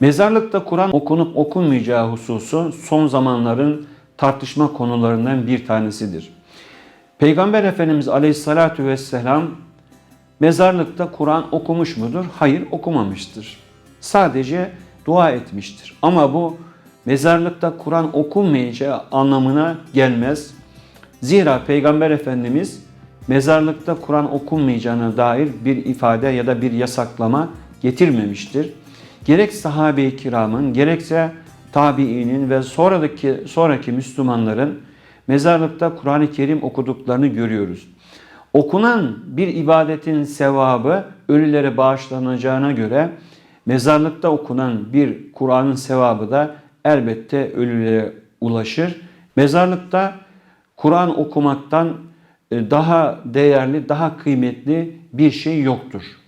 Mezarlıkta Kur'an okunup okunmayacağı hususu son zamanların tartışma konularından bir tanesidir. Peygamber Efendimiz Aleyhisselatü Vesselam mezarlıkta Kur'an okumuş mudur? Hayır okumamıştır. Sadece dua etmiştir. Ama bu mezarlıkta Kur'an okunmayacağı anlamına gelmez. Zira Peygamber Efendimiz mezarlıkta Kur'an okunmayacağına dair bir ifade ya da bir yasaklama getirmemiştir. Gerek sahabe-i kiramın gerekse tabiinin ve sonraki, sonraki Müslümanların mezarlıkta Kur'an-ı Kerim okuduklarını görüyoruz. Okunan bir ibadetin sevabı ölülere bağışlanacağına göre mezarlıkta okunan bir Kur'an'ın sevabı da elbette ölülere ulaşır. Mezarlıkta Kur'an okumaktan e, daha değerli, daha kıymetli bir şey yoktur.